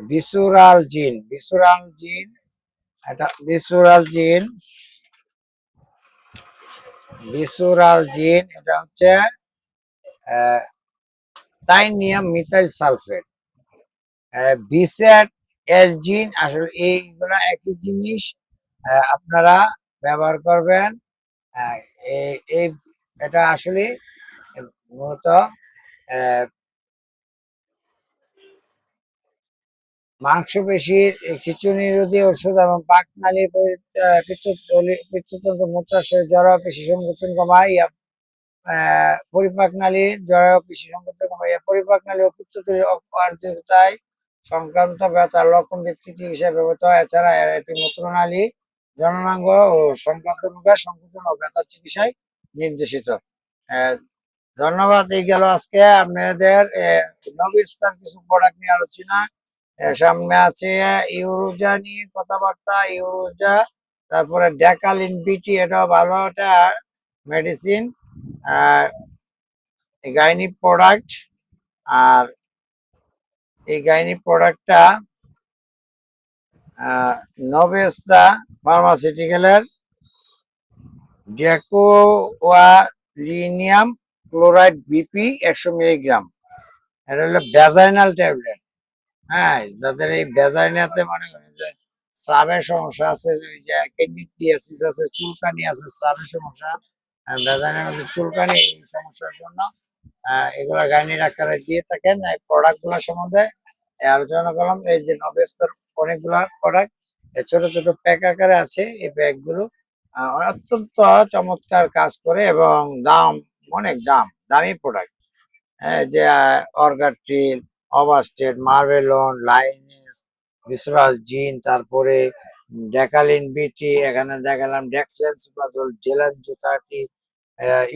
বিসুরাল জিন বিসুরাল জিন, এটা বিসুরাল জিন বিসুরাল জিন, এটা হচ্ছে তাইনিয়াম মিথাইল সালফেট। বিসেট এলজিন আসলে এইগুলা একই জিনিস আপনারা ব্যবহার করবেন। এই এটা আসলে মূলত মাংসপেশির কিছু নিরোধী ওষুধ এবং পাকনালী পিত্ততন্ত্র মূত্রাশয় জড়া পেশি সংকোচন কমায়। ইয়া, পরিপাক নালীর জড়া পেশি সংকোচন কমায়। পরিপাক নালী ও পিত্ততলির অকার্যতায় সংক্রান্ত ব্যথার লক্ষণ ভিত্তিক চিকিৎসায় ব্যবহৃত হয়। এছাড়া এর এটি মূত্রনালী জননাঙ্গ ও সংক্রান্ত রোগের সংকোচন ও ব্যথার চিকিৎসায় নির্দেশিত। ধন্যবাদ এই গেল আজকে। আপনাদের নবিস্তার কিছু প্রোডাক্ট নিয়ে আলোচনা। সামনে আছে ইউরোজা নিয়ে কথাবার্তা, ইউরোজা, তারপরে ডেকালিন, বিটি, এটাও ভালো একটা মেডিসিন গাইনি প্রোডাক্ট আর এই গাইনি প্রোডাক্টটা নবেস্তা ফার্মাসিউটিক্যালের ডেকোয়ালিনিয়াম ক্লোরাইড বিপি একশো মিলিগ্রাম। এটা হলো ভ্যাজাইনাল ট্যাবলেট হ্যাঁ যাদের এই ভ্যাজাইনাতে মনে করেন যে সাবের সমস্যা আছে, ওই যে ক্যান্ডিডিয়াসিস আছে, চুলকানি আছে সাবের সমস্যা ভ্যাজাইনার মধ্যে চুলকানি এই সমস্যার জন্য এগুলা গাইনি ডাক্তাররা দিয়ে থাকেন। এই প্রোডাক্টগুলা সম্বন্ধে আলোচনা করলাম। এই যে নবেস্তর অনেকগুলা প্রোডাক্ট ছোট ছোট প্যাক আকারে আছে এই ব্যাগগুলো। অত্যন্ত চমৎকার কাজ করে এবং দাম, অনেক দাম, দামি প্রোডাক্ট যে অর্গাট্রিল অবাস্টেড মার্ভেলন লাইনেস বিসরাল জিন তারপরে ডেকালিন বিটি এখানে দেখালাম ডেক্সলেন সুপাজল জেলান জুতাটি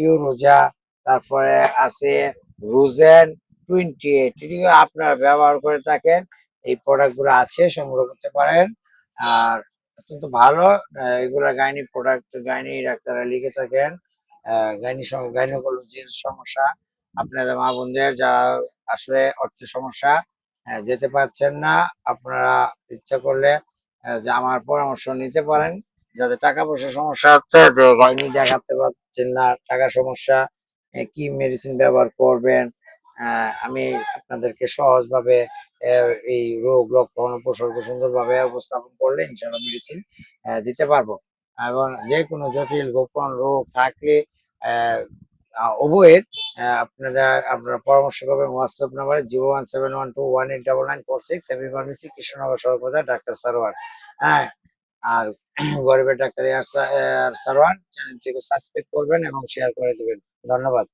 ইউরোজা তারপরে আছে রুজেন টোয়েন্টি এইট এটিকে আপনারা ব্যবহার করে থাকেন, এই প্রোডাক্টগুলো আছে, সংগ্রহ করতে পারেন, আর অত্যন্ত ভালো এগুলা গাইনি প্রোডাক্ট গাইনি ডাক্তাররা লিখে থাকেন গাইনি গাইনোকোলজির সমস্যা আপনাদের মা বোনদের যারা আসলে অর্থের সমস্যা আহ, যেতে পারছেন না আপনারা ইচ্ছা করলে যে আমার পরামর্শ নিতে পারেন। যাদের টাকা পয়সার সমস্যা হচ্ছে যে গাইনি দেখাতে পারছেন না টাকা সমস্যা কি মেডিসিন ব্যবহার করবেন আমি আপনাদেরকে সহজভাবে এই রোগ লক্ষণ উপসর্গ সুন্দরভাবে উপস্থাপন করলে ইনশাল্লাহ মেডিসিন দিতে পারব। এবং যে কোনো জটিল গোপন রোগ থাকলে উভয়ের আপনারা আপনারা পরামর্শ করবেন হোয়াটসঅ্যাপ নাম্বারে zero one seven one two one eight double nine four six, Emi pharmacy Krishnanagar সর্বদা ডাক্তার সারোয়ার। হ্যাঁ আর গরিবের ডাক্তার সারোয়ার চ্যানেলটিকে সাবস্ক্রাইব করবেন এবং শেয়ার করে দেবেন। ধন্যবাদ।